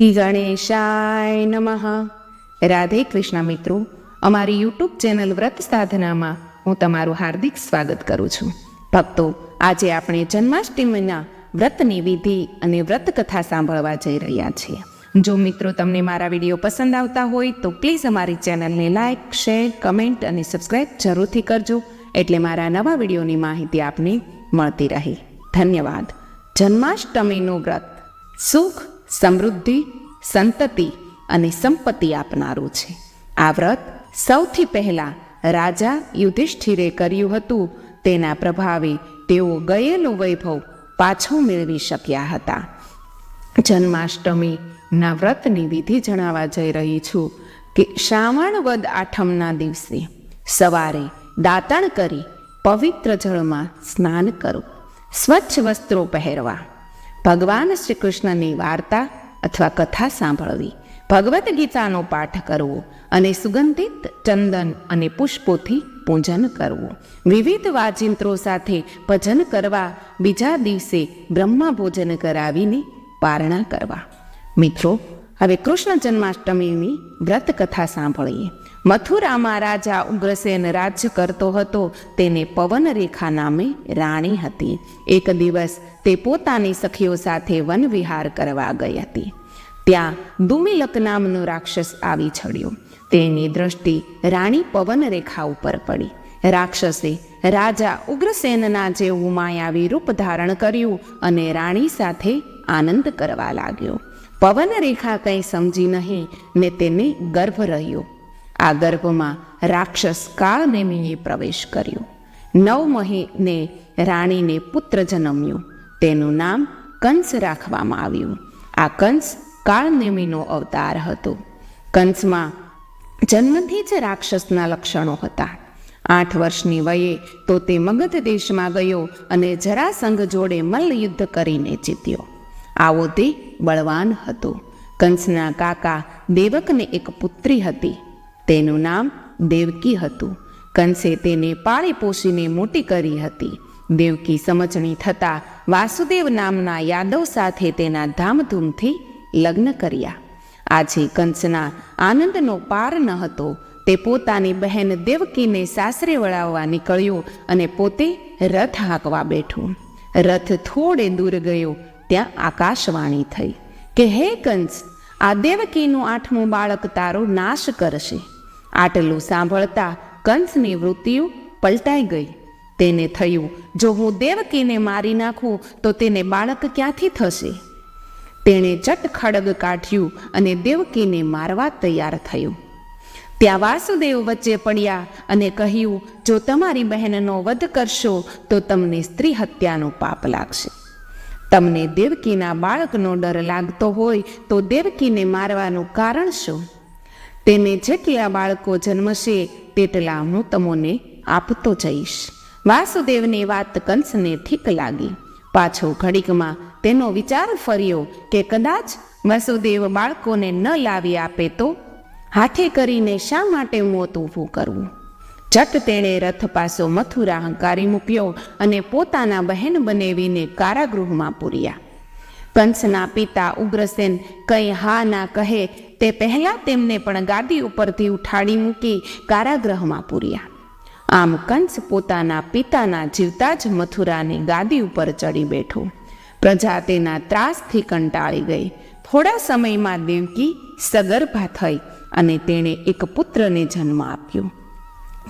ગણેશાય નમઃ. રાધે કૃષ્ણ મિત્રો, અમારી યુટ્યુબ ચેનલ વ્રત સાધનામાં હું તમારું હાર્દિક સ્વાગત કરું છું. ભક્તો, આજે આપણે જન્માષ્ટમીના વ્રતની વિધિ અને વ્રત કથા સાંભળવા જઈ રહ્યા છીએ. જો મિત્રો તમને મારા વીડિયો પસંદ આવતા હોય, તો પ્લીઝ અમારી ચેનલને લાઇક શેર, કમેન્ટ અને સબસ્ક્રાઇબ જરૂરથી કરજો, એટલે મારા નવા વિડીયોની માહિતી આપને મળતી રહે. ધન્યવાદ. જન્માષ્ટમીનું વ્રત. સુખ સમૃદ્ધિ, સંતતિ અને સંપત્તિ આપનારું છે. આ વ્રત સૌથી પહેલાં રાજા યુધિષ્ઠિરે કર્યું હતું. તેના પ્રભાવે તેઓ ગયેલું વૈભવ પાછું મેળવી શક્યા હતા. જન્માષ્ટમીના વ્રતની વિધિ જણાવવા જઈ રહી છું કે શ્રાવણ વદ આઠમના દિવસે સવારે દાંતણ કરી પવિત્ર જળમાં સ્નાન કરવું સ્વચ્છ વસ્ત્રો પહેરવા. ભગવાન શ્રી કૃષ્ણની વાર્તા અથવા કથા સાંભળવી. ભગવદ્ ગીતાનો પાઠ કરવો અને સુગંધિત ચંદન અને પુષ્પોથી પૂજન કરવું. વિવિધ વાજિંત્રો સાથે ભજન કરવા, બીજા દિવસે બ્રહ્મા ભોજન કરાવીને પારણા કરવા. મિત્રો, હવે કૃષ્ણ જન્માષ્ટમીની વ્રત કથા સાંભળીએ. મથુરામાં રાજા ઉગ્રસેન રાજ્ય કરતો હતો. તેને પવનરેખા નામે રાણી હતી. એક દિવસ તે પોતાની સખીઓ સાથે વન વિહાર કરવા ગઈ હતી. ત્યાં દુમિલક નામનો રાક્ષસ આવી ચડ્યો. તેની દ્રષ્ટિ રાણી પવનરેખા ઉપર પડી. રાક્ષસે રાજા ઉગ્રસેનના જેવું માયાવી રૂપ ધારણ કર્યું અને રાણી સાથે આનંદ કરવા લાગ્યો. પવનરેખા કંઈ સમજી નહીં ને તેને ગર્ભ રહ્યો. આ ગર્ભમાં રાક્ષસ કાળનેમીએ પ્રવેશ કર્યો. નવ મહિને રાણીને પુત્ર જન્મ્યું. તેનું નામ કંસ રાખવામાં આવ્યું. આ કંસ કાળનેમીનો અવતાર હતો. કંસમાં જન્મથી જ રાક્ષસના લક્ષણો હતા. આઠ વર્ષની વયે તો તે મગધ દેશમાં ગયો અને જરાસંઘ જોડે મલ્લયુદ્ધ કરીને જીત્યો. આવો તે બળવાન હતો. કંસના કાકા દેવકને એક પુત્રી હતી. તેનું નામ દેવકી હતું. કંસે તેને પાળી પોષીને મોટી કરી હતી. દેવકી સમજણી થતાં વાસુદેવ નામના યાદવ સાથે તેના ધામધૂમથી લગ્ન કર્યા. આજે કંસના આનંદનો પાર ન હતો. તે પોતાની બહેન દેવકીને સાસરે વળાવવા નીકળ્યો અને પોતે રથ હાંકવા બેઠું. રથ થોડે દૂર ગયો, ત્યાં આકાશવાણી થઈ કે, હે કંસ, આ દેવકીનું આઠમું બાળક તારો નાશ કરશે. આટલું સાંભળતા કંસની વૃત્તિઓ પલટાઈ ગઈ. તેને થયું, જો હું દેવકીને મારી નાખું, તો તેને બાળક ક્યાંથી થશે? તેણે ચટ ખડગ કાઢ્યું અને દેવકીને મારવા તૈયાર થયું. ત્યાં વાસુદેવ વચ્ચે પડ્યા અને કહ્યું, જો તમારી બહેનનો વધ કરશો, તો તમને સ્ત્રી હત્યાનો પાપ લાગશે. તમને દેવકીના બાળકનો ડર લાગતો હોય, તો દેવકીને મારવાનું કારણ શું? તેને જેટલા બાળકો જન્મશે તેટલા હું તમોને આપતો જઈશ. વાસુદેવની વાત કંસને ઠીક લાગી. પાછો ઘડીકમાં તેનો વિચાર ફર્યો કે કદાચ વાસુદેવ બાળકોને ન લાવી આપે તો હાથે કરીને શા માટે મોત ઊભું કરવું? જટ તેણે રથ પાસો મથુરા હંકારી મૂક્યો અને પોતાના બહેન બનેવીને કારાગૃહમાં પૂર્યા. કંસના પિતા ઉગ્રસેન કંઈ હા ના કહે, તે પહેલાં તેમને પણ ગાદી ઉપરથી ઉઠાડી મૂકી કારાગૃહમાં પૂર્યા. આમ કંસ પોતાના પિતાના જીવતા જ મથુરાની ગાદી ઉપર ચડી બેઠો. પ્રજા તેના ત્રાસથી કંટાળી ગઈ. થોડા સમયમાં દેવકી સગર્ભા થઈ અને તેણે એક પુત્રને જન્મ આપ્યો.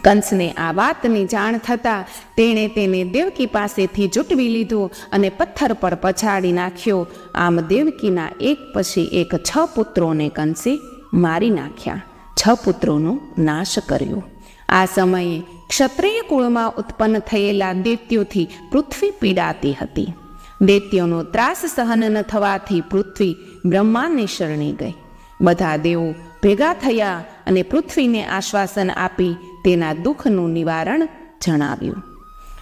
કંસને આ વાતની જાણ થતાં તેણે તેને દેવકી પાસેથી જૂટવી લીધો અને પથ્થર પર પછાડી નાખ્યો. આમ દેવકીના એક પછી એક છ પુત્રોને કંસે મારી નાખ્યા. છ પુત્રોનો નાશ કર્યો. આ સમયે ક્ષત્રિય કુળમાં ઉત્પન્ન થયેલા દૈત્યોથી પૃથ્વી પીડાતી હતી. દૈત્યોનો ત્રાસ સહન ન થવાથી પૃથ્વી બ્રહ્માને શરણી ગઈ. બધા દેવો ભેગા થયા અને પૃથ્વીને આશ્વાસન આપી તેના દુઃખનું નિવારણ જણાવ્યું.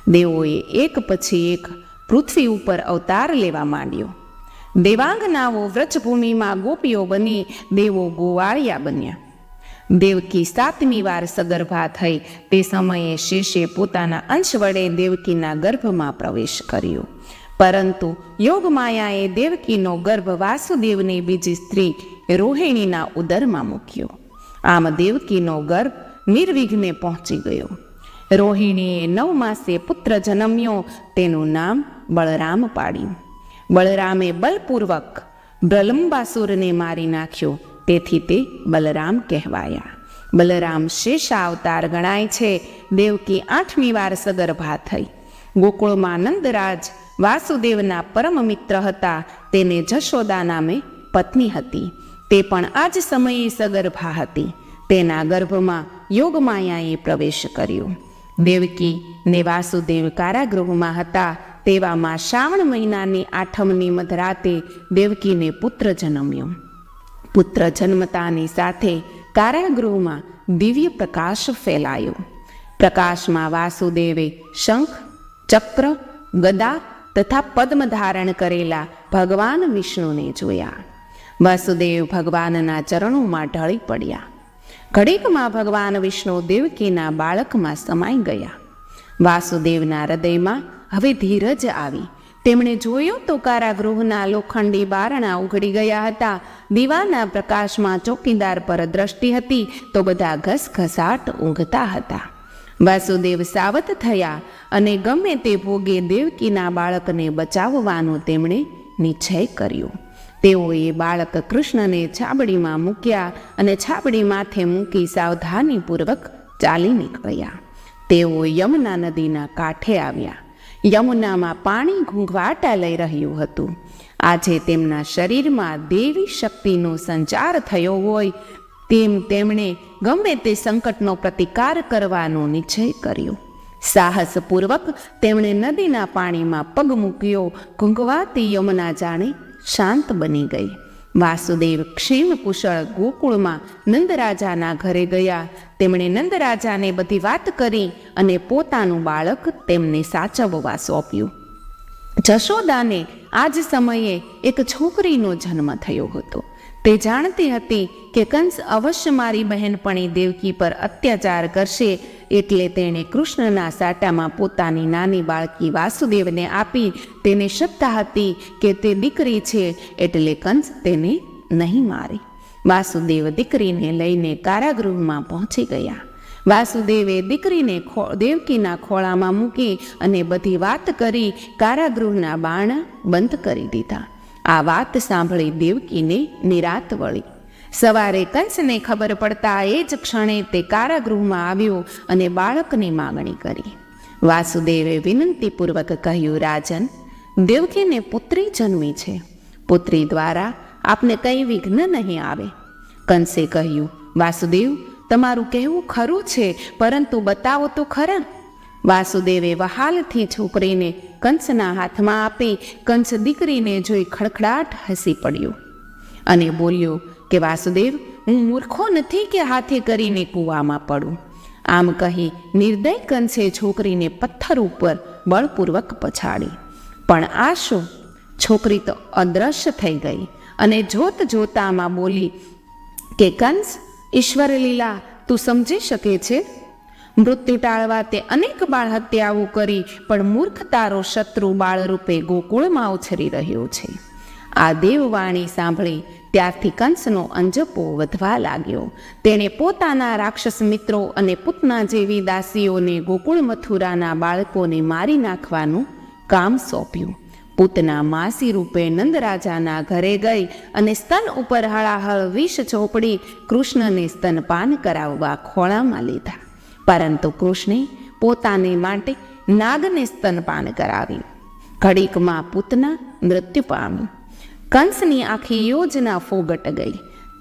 દેવોએ એક પછી એક પૃથ્વી ઉપર અવતાર લેવા માંડ્યો. દેવાંગનાઓ વ્રજભૂમિમાં ગોપીઓ બની દેવો ગોવાળિયા બન્યા. દેવકી સાતમી વાર સગર્ભા થઈ તે સમયે શેષે પોતાના અંશ વડે દેવકીના ગર્ભમાં પ્રવેશ કર્યો. પરંતુ યોગમાયાએ દેવકીનો ગર્ભ વાસુદેવની બીજી સ્ત્રી રોહિણીના ઉદરમાં મૂક્યો. આમ દેવકીનો ગર્ભ નિર્વિઘ્ને પહોંચી ગયો. રોહિણીએ નવ માસે પુત્ર જન્મ્યો, તેનું નામ બળરામ પાડ્યું. બળરામે બલપૂર્વક બ્રલંબાસુરને મારી નાખ્યો. તેથી તે બલરામ કહેવાયા. બલરામ શેષા અવતાર ગણાય છે. દેવકી આઠમી વાર સગર્ભા થઈ. ગોકુળમાં નંદરાજ વાસુદેવના પરમ મિત્ર હતા. તેને જશોદા નામે પત્ની હતી. તે પણ આ જ સમયે સગર્ભા હતી. તેના ગર્ભમાં યોગમાયાએ પ્રવેશ કર્યો. દેવકી ને વાસુદેવ કારાગૃહમાં હતા તેવામાં શ્રાવણ મહિનાની આઠમની મધરાતે દેવકીને પુત્ર જન્મ્યો. પુત્ર જન્મતાની સાથે કારાગૃહમાં દિવ્ય પ્રકાશ ફેલાયો. પ્રકાશમાં વાસુદેવે શંખ, ચક્ર, ગદા તથા પદ્મ ધારણ કરેલા ભગવાન વિષ્ણુને જોયા. વાસુદેવ ભગવાનના ચરણોમાં ઢળી પડ્યા. ઘડીકમાં ભગવાન વિષ્ણુ દેવકીના બાળકમાં સમાઈ ગયા. વાસુદેવના હૃદયમાં હવે ધીરજ આવી. તેમણે જોયું તો કારાગૃહના લોખંડી બારણા ઉઘડી ગયા હતા. દીવાના પ્રકાશમાં ચોકીદાર પર દ્રષ્ટિ હતી તો બધા ઘસઘસાટ ઊંઘતા હતા. વાસુદેવ સાવત થયા અને ગમે તે ભોગે દેવકીના બાળકને બચાવવાનો તેમણે નિશ્ચય કર્યો. તેઓએ બાળક કૃષ્ણને છાબડીમાં મૂક્યા અને છાબડી માથે મૂકી સાવધાનીપૂર્વક ચાલી નીકળ્યા. તેઓ યમુના નદીના કાંઠે આવ્યા. યમુનામાં પાણી ઘૂંઘવાટા લઈ રહ્યું હતું. આજે તેમના શરીરમાં દેવી શક્તિનો સંચાર થયો હોય તેમ તેમણે ગમે તે સંકટનો પ્રતિકાર કરવાનો નિશ્ચય કર્યો. સાહસપૂર્વક તેમણે નદીના પાણીમાં પગ મૂક્યો. ઘૂંઘવાતી યમુના જાણે શાંત બની ગઈ. વાસુદેવ ક્ષેમ કુશળ ગોકુળમાં નંદરાજાના ઘરે ગયા. તેમણે નંદરાજાને બધી વાત કરી અને પોતાનું બાળક તેમને સાચવવા સોંપ્યું. જશોદાને આ જ સમયે એક છોકરીનો જન્મ થયો હતો. તે જાણતી હતી કે કંસ અવશ્ય મારી બહેનપણી દેવકી પર અત્યાચાર કરશે એટલે તેણે કૃષ્ણના સાટામાં પોતાની નાની બાળકી વાસુદેવને આપી તેને શ્રદ્ધા હતી કે તે દીકરી છે એટલે કંસ તેને નહીં મારે. વાસુદેવ દીકરીને લઈને કારાગૃહમાં પહોંચી ગયા. વાસુદેવે દીકરીને ખો, દેવકીના ખોળામાં મૂકી અને બધી વાત કરી કારાગૃહના બાણ બંધ કરી દીધા. આ વાત સાંભળી દેવકીને નિરાત વળી. સવારે કંસને ખબર પડતા એ જ ક્ષણે તે કારાગૃહમાં આવ્યો અને બાળકની માગણી કરી. વાસુદેવે વિનંતીપૂર્વક કહ્યું, રાજન, દેવકીને પુત્રી જન્મી છે. પુત્રી દ્વારા આપને કંઈ વિઘ્ન નહીં આવે. કંસે કહ્યું, વાસુદેવ, તમારું કહેવું ખરું છે, પરંતુ બતાવો તો ખરા. વાસુદેવે વહાલથી છોકરીને કંસના હાથમાં આપી કંસ દીકરીને જોઈ ખડખડાટ હસી પડ્યો. અને બોલ્યો કે, વાસુદેવ, હું મૂર્ખો નથી કે હાથે કરીને કૂવામાં પડું? આમ કહી નિર્દય કંસે છોકરીને પથ્થર ઉપર બળપૂર્વક પછાડી. પણ આ શું? છોકરી તો અદ્રશ્ય થઈ ગઈ અને જોત જોતામાં બોલી કે, કંસ, ઈશ્વર લીલા, તું સમજી શકે છે? મૃત્યુ ટાળવા તે અનેક બાળ હત્યાઓ કરી, પણ મૂર્ખ તારો શત્રુ બાળરૂપે ગોકુળમાં ઉછરી રહ્યો છે. આ દેવવાણી સાંભળી ત્યારથી કંસનો અંજપો વધવા લાગ્યો. તેણે પોતાના રાક્ષસ મિત્રો અને પૂતના જેવી દાસીઓને ગોકુળ મથુરાના બાળકોને મારી નાખવાનું કામ સોંપ્યું. પૂતના માસી રૂપે નંદરાજાના ઘરે ગઈ અને સ્તન ઉપર હળાહળ વિષ ચોપડી કૃષ્ણને સ્તનપાન કરાવવા ખોળામાં લીધા. પરંતુ કૃષ્ણે પોતાને માટે નાગને સ્તનપાન કરાવ્યું ઘડીકમાં પૂતના મૃત્યુ પામી. કંસની આખી યોજના ફોગટ ગઈ.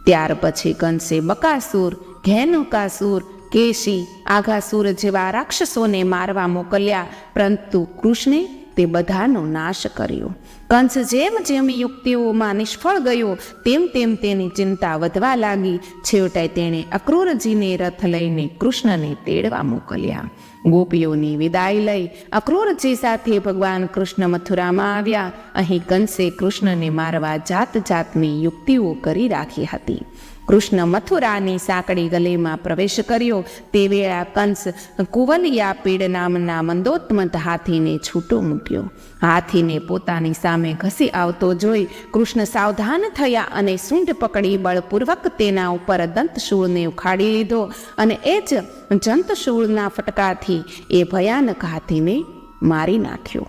ત્યાર પછી કંસે બકાસુર, ઘેનુકાસુર, કેશી, આઘાસુર જેવા રાક્ષસોને મારવા મોકલ્યા, પરંતુ કૃષ્ણે તે બધાનો નાશ કર્યો. કંસ જેમ જેમ યુક્તિઓમાં નિષ્ફળ ગયો, તેમ તેમ તેની ચિંતા વધવા લાગી. છેવટે તેણે અક્રૂરજીને રથ લઈને કૃષ્ણને તેડવા મોકલ્યા. ગોપીઓની વિદાય લઈ અક્રૂરજી સાથે ભગવાન કૃષ્ણ મથુરામાં આવ્યા. અહીં કંસે કૃષ્ણને મારવા જાત જાતની યુક્તિઓ કરી રાખી હતી. કૃષ્ણ મથુરાની સાંકડી ગલીમાં પ્રવેશ કર્યો. તે વેળા કંસ કુવલિયા પીડ નામના મંદોત્મત હાથીને છૂટો મૂક્યો. હાથીને પોતાની સામે ઘસી આવતો જોઈ કૃષ્ણ સાવધાન થયા અને સૂંઢ પકડી બળપૂર્વક તેના ઉપર દંતશૂળને ઉખાડી લીધો અને એ જ જંતશૂળના ફટકાથી એ ભયાનક હાથીને મારી નાખ્યો.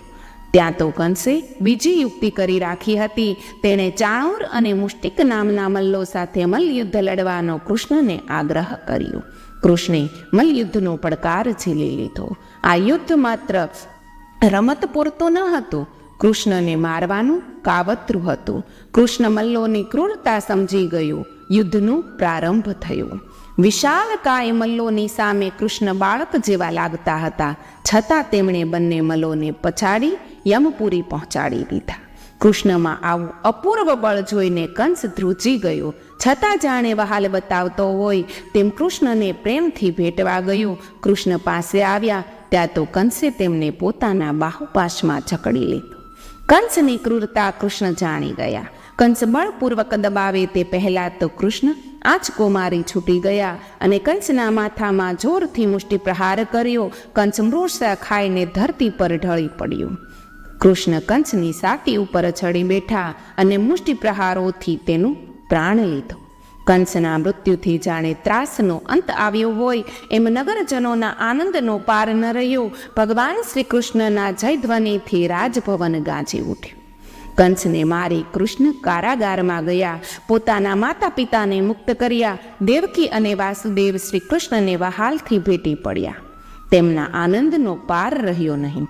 ત્યાં તો કંસે બીજી યુક્તિ કરી રાખી હતી. તેણે ચાણોર અને મુષ્ટિક નામના મલ્લો સાથે મલ્લયુદ્ધ લડવાનો કૃષ્ણને આગ્રહ કર્યો. કૃષ્ણે મલ્લયુદ્ધનો પડકાર ઝીલી લીધો. આ યુદ્ધ માત્ર રમત પૂરતું ન હતું. કૃષ્ણને મારવાનું કાવતરું હતું. કૃષ્ણ મલ્લોની ક્રૂરતા સમજી ગયું. યુદ્ધનું પ્રારંભ થયો. વિશાળ કાય મલ્લોની સામે કૃષ્ણ બાળક જેવા લાગતા હતા. છતાં તેમણે બંને મલ્લોને પછાડી યમપુરી પહોંચાડી દીધા. કૃષ્ણમાં આવું અપૂર્વ બળ જોઈને કંસ ધ્રુજી ગયો. છતાં જાણે વહાલ બતાવતો હોય તેમ કૃષ્ણને પ્રેમથી ભેટવા ગયો. કૃષ્ણ પાસે આવ્યા, ત્યાં તો કંસે તેમને પોતાના બાહુપાશમાં જકડી લીધો. કંસની ક્રૂરતા કૃષ્ણ જાણી ગયા. કંસ બળપૂર્વક દબાવે તે પહેલા તો કૃષ્ણ આંચકો મારી છૂટી ગયા અને કંસના માથામાં જોરથી મુષ્ટિ પ્રહાર કર્યો. કંસ મૃષા ખાઈને ધરતી પર ઢળી પડ્યું. કૃષ્ણ કંસની સાટી ઉપર ચડી બેઠા અને મુષ્ટિ પ્રહારોથી તેનું પ્રાણ લીધો. કંસના મૃત્યુથી જાણે ત્રાસનો અંત આવ્યો હોય એમ નગરજનોના આનંદનો પાર ન રહ્યો, ભગવાન શ્રી કૃષ્ણના જયધ્વનિથી રાજભવન ગાજી ઉઠ્યું. કંસને મારી કૃષ્ણ કારાગારમાં ગયા, પોતાના માતા પિતાને મુક્ત કર્યા, દેવકી અને વાસુદેવ શ્રી કૃષ્ણને વહાલથી ભેટી પડ્યા. તેમના આનંદનો પાર રહ્યો નહીં.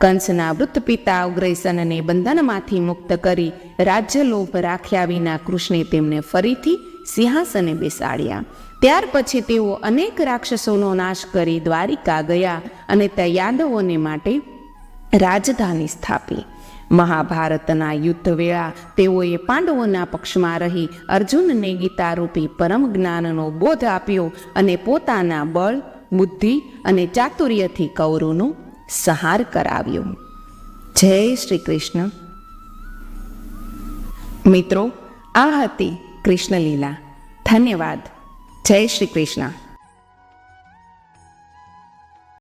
કંસના વૃત્ત પિતા અગ્રેસનને બંધનમાંથી મુક્ત કરી રાજ્યલોભ રાખ્યા વિના કૃષ્ણે તેમને ફરીથી સિંહાસને બેસાડ્યા. ત્યાર પછી તેઓ અનેક રાક્ષસોનો નાશ કરી દ્વારિકા ગયા અને ત્યાં યાદવોને માટે રાજધાની સ્થાપી. મહાભારતના યુદ્ધ વેળા તેઓએ પાંડવોના પક્ષમાં રહી અર્જુનને ગીતારૂપી પરમ જ્ઞાનનો બોધ આપ્યો અને પોતાના બળ, બુદ્ધિ અને ચાતુર્યથી કૌરવનો સંહાર કરાવ્યો. જય શ્રી કૃષ્ણ. મિત્રો આ હતી કૃષ્ણલીલા. ધન્યવાદ. જય શ્રી કૃષ્ણ.